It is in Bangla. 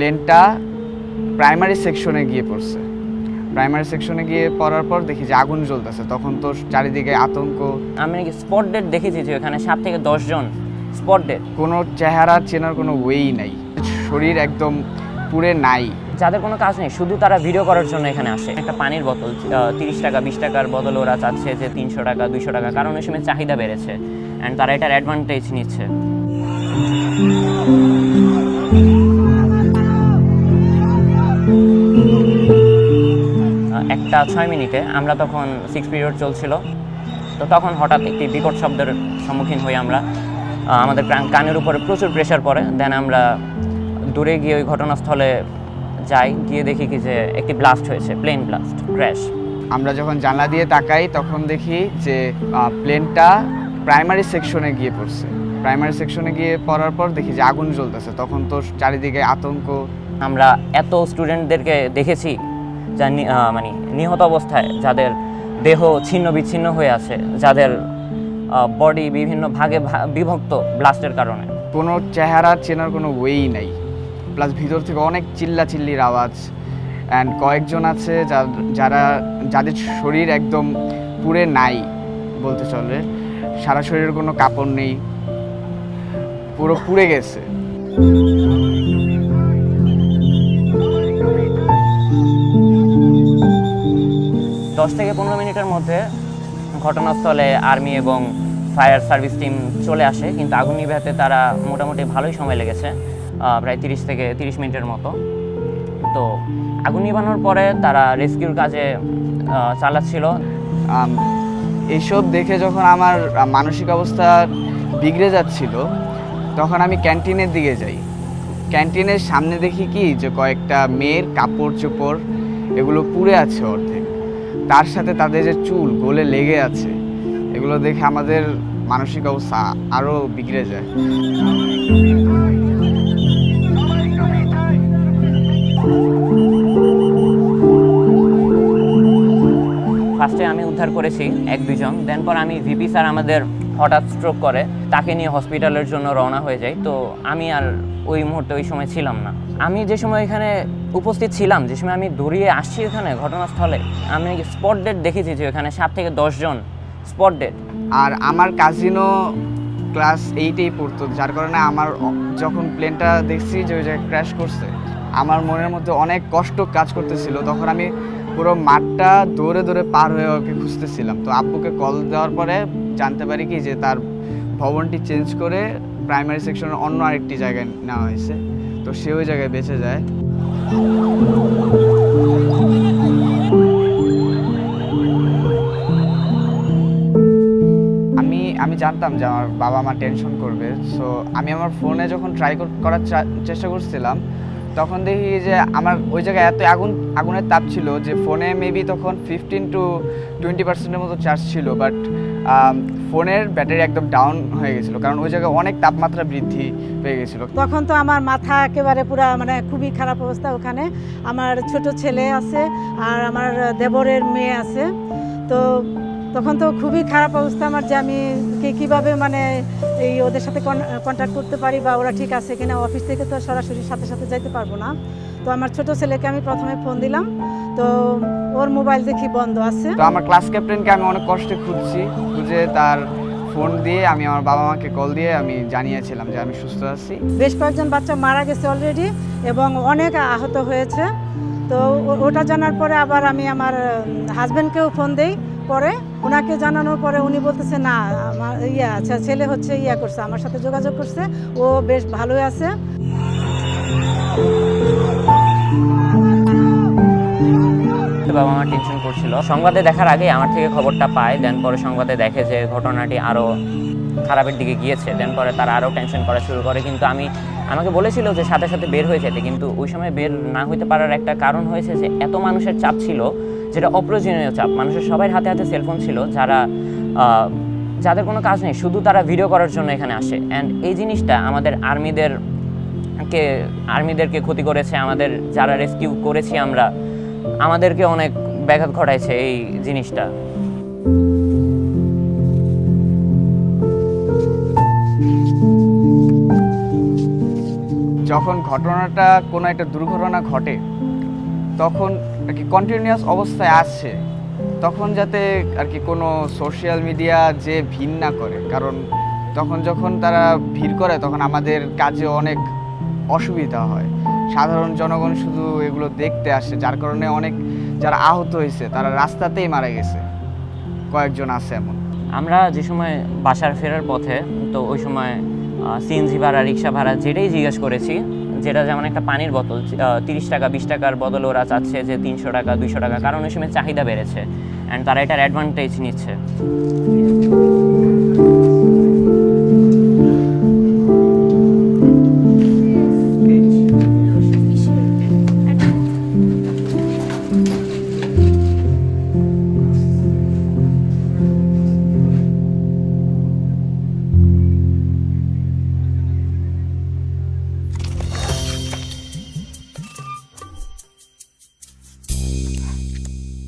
প্লেনটা প্রাইমারি সেকশনে গিয়ে পড়ছে। প্রাইমারি সেকশনে গিয়ে পড়ার পর দেখি যে আগুন জ্বলতেছে। তখন তো চারিদিকে আতঙ্ক। আমি নাকি স্পট ডেট দেখেছি যে এখানে সাত থেকে দশজন স্পট ডেট কোনো চেহারা চেনার কোনো ওয়েই নাই। শরীর একদম পুরে নাই। যাদের কোনো কাজ নেই শুধু তারা ভিডিও করার জন্য এখানে আসে। একটা পানির বোতল তিরিশ টাকা বিশ টাকার বদলে ওরা চাচ্ছে যে তিনশো টাকা দুইশো টাকা। কারণ ওই সময় চাহিদা বেড়েছে। অ্যান্ড তারা এটার অ্যাডভান্টেজ নিচ্ছে। একটা ছয় মিনিটে আমরা তখন সিক্স পিরিয়ড চলছিল। তো তখন হঠাৎ একটি বিকট শব্দের সম্মুখীন হই আমরা। আমাদের প্রাণ- কানের উপরে প্রচুর প্রেশার পড়ে। দেন আমরা দূরে গিয়ে ওই ঘটনাস্থলে যাই গিয়ে দেখি কি যে একটি ব্লাস্ট হয়েছে প্লেন ব্লাস্ট ক্র্যাশ আমরা যখন জানলা দিয়ে তাকাই তখন দেখি যে প্লেনটা প্রাইমারি সেকশনে গিয়ে পড়ছে। প্রাইমারি সেকশনে গিয়ে পড়ার পর দেখি যে আগুন জ্বলতেছে। তখন তো চারিদিকে আতঙ্ক। আমরা এত স্টুডেন্টদেরকে দেখেছি যা মানে নিহত অবস্থায় যাদের দেহ ছিন্ন বিচ্ছিন্ন হয়ে আছে, যাদের বডি বিভিন্ন ভাগে বিভক্ত ব্লাস্টের কারণে। কোনো চেহারা চেনার কোনো ওয়েই নাই। প্লাস ভিতর থেকে অনেক চিল্লা চিল্লির আওয়াজ। অ্যান্ড কয়েকজন আছে যারা যাদের শরীর একদম পুরে নাই বলতে চলে। সারা শরীরের কোনো কাপড় নেই। পুরো পুড়ে গেছে। দশ থেকে পনেরো মিনিটের মধ্যে ঘটনাস্থলে আর্মি এবং ফায়ার সার্ভিস টিম চলে আসে, কিন্তু আগুন নিভাতে তারা মোটামুটি ভালোই সময় লেগেছে প্রায় তিরিশ থেকে তিরিশ মিনিটের মতো। তো আগুন নিভানোর পরে তারা রেস্কিউর কাজে চালাচ্ছিল। এইসব দেখে যখন আমার মানসিক অবস্থা বিগড়ে যাচ্ছিল, তখন আমি ক্যান্টিনের দিকে যাই। ক্যান্টিনের সামনে দেখি কি, যে কয়েকটা মেয়ের কাপড় চোপড় এগুলো পুড়ে আছে অর্ধেক। তার সাথে তাদের যে চুল, গোলে লেগে আছে, এগুলো দেখে আমাদের মানসিক অবস্থা আরও বিগড়ে যায়। ফার্স্টে আমি উদ্ধার করেছি এক দুজন দেন পর আমি ভিপি স্যার আমাদের হঠাৎ স্ট্রোক করে, তাকে নিয়ে হসপিটালের জন্য রওনা হয়ে যাই। তো আমি আর ওই মুহূর্তে ওই সময় ছিলাম না। আমি যে সময় এখানে উপস্থিত ছিলাম, যে সময় আমি দৌড়িয়ে আসছি এখানে ঘটনাস্থলে, আমি স্পট ডেট দেখেছি যে এখানে সাত থেকে দশজন স্পট ডেট আর আমার কাজিনও ক্লাস এইটেই পড়তো, যার কারণে আমার যখন প্লেনটা দেখছি যে ওই জায়গায় ক্র্যাশ করছে, আমার মনের মধ্যে অনেক কষ্ট কাজ করতেছিল। তখন আমি পুরো মাঠটা দৌড়ে দৌড়ে পার হয়ে ওকে খুঁজতেছিলাম। তো আব্বুকে কল দেওয়ার পরে জানতে পারি কি যে তার ভবনটি চেঞ্জ করে প্রাইমারি সেকশনের অন্য আরেকটি জায়গায় নেওয়া হয়েছে। তো সে ওই জায়গায় বেঁচে যায়। আমি আমি জানতাম যে আমার বাবা মা টেনশন করবে। সো আমি আমার ফোনে যখন ট্রাই করার চেষ্টা করছিলাম, তখন দেখি যে আমার ওই জায়গায় এত আগুন, আগুনের তাপ ছিল যে ফোনে মেবি তখন ফিফটিন টু টোয়েন্টি পার্সেন্টের মতো চার্জ ছিল। বাট ফোনের ব্যাটারি একদম ডাউন হয়ে গেছিল, কারণ ওই জায়গায় অনেক তাপমাত্রা বৃদ্ধি পেয়ে গেছিল। তখন তো আমার মাথা একেবারে পুরো মানে খুবই খারাপ অবস্থা ওখানে। আমার ছোট ছেলে আছে আর আমার দেবরের মেয়ে আছে। তো তখন তো খুবই খারাপ অবস্থা আমার যে আমি কি- কীভাবে মানে এই ওদের সাথে কন্ট্যাক্ট করতে পারি বা ওরা ঠিক আছে কিনা অফিস থেকে তো সরাসরি সাথে সাথে যাইতে পারব না। তো আমার ছোট ছেলেকে আমি প্রথমে ফোন দিলাম। তো ওর মোবাইল দেখি বন্ধ আছে। তো আমার ক্লাস ক্যাপ্টেনকে আমি অনেক কষ্টে খুঁজছি খুঁজে তার ফোন দিয়ে আমি আমার বাবা মাকে কল দিয়ে আমি জানিয়েছিলাম যে আমি সুস্থ আছি। বেশ কয়েকজন বাচ্চা মারা গেছে অলরেডি এবং অনেক আহত হয়েছে। তো ওটা জানার পরে আবার আমি আমার হাজব্যান্ডকেও ফোন দেই। পরে ওনাকে জানানোর পরে উনি বলতেছে, না, আমার ইয়া আচ্ছা ছেলে হচ্ছে ইয়া করছে, আমার সাথে যোগাযোগ করছে, ও বেশ ভালোই আছে। বাবা মা টেনশন করছিল। সংবাদে দেখার আগে আমার থেকে খবরটা পায় দেন পরে সংবাদে দেখে যে ঘটনাটি আরও খারাপের দিকে গিয়েছে দেন পরে তারা আরও টেনশন করা শুরু করে। কিন্তু আমি, আমাকে বলেছিল যে সাথে সাথে বের হয়ে যেতে, কিন্তু ওই সময় বের না হইতে পারার একটা কারণ হয়েছে যে এত মানুষের চাপ ছিল যেটা অপ্রয়োজনীয় চাপ। মানুষের সবাই হাতে হাতে সেলফোন ছিল যারা যাদের কোনো কাজ নেই, শুধু তারা ভিডিও করার জন্য এখানে আসে। অ্যান্ড এই জিনিসটা আমাদের আর্মিদের কে আর্মিদেরকে ক্ষতি করেছে, আমাদের যারা রেস্কিউ করেছি আমরা, আমাদেরকে অনেক ব্যাঘাত ঘটাইছে এই জিনিসটা। যখন ঘটনাটা কোনো একটা দুর্ঘটনা ঘটে, তখন আর কি কন্টিনিউয়াস অবস্থায় আসছে তখন যাতে আর কি কোনো সোশ্যাল মিডিয়া যে ভিড় না করে। কারণ তখন যখন তারা ভিড় করে, তখন আমাদের কাজে অনেক অসুবিধা হয়। সাধারণ জনগণ শুধু এগুলো দেখতে আসে, যার কারণে অনেক যারা আহত হয়েছে, তারা রাস্তাতেই মারা গেছে। কয়েকজন আছে এমন। আমরা যে সময় বাসার ফেরার পথে, তো ওই সময় সিএনজি ভাড়া, রিক্সা ভাড়া, যেটাই জিজ্ঞেস করেছি যেটা যেমন একটা পানির বোতল তিরিশ টাকা, বিশ টাকার বদলে ওরা চাচ্ছে যে তিনশো টাকা, দুইশো টাকা, কারণ ওই সময় চাহিদা বেড়েছে। অ্যান্ড তারা এটার অ্যাডভান্টেজ নিচ্ছে।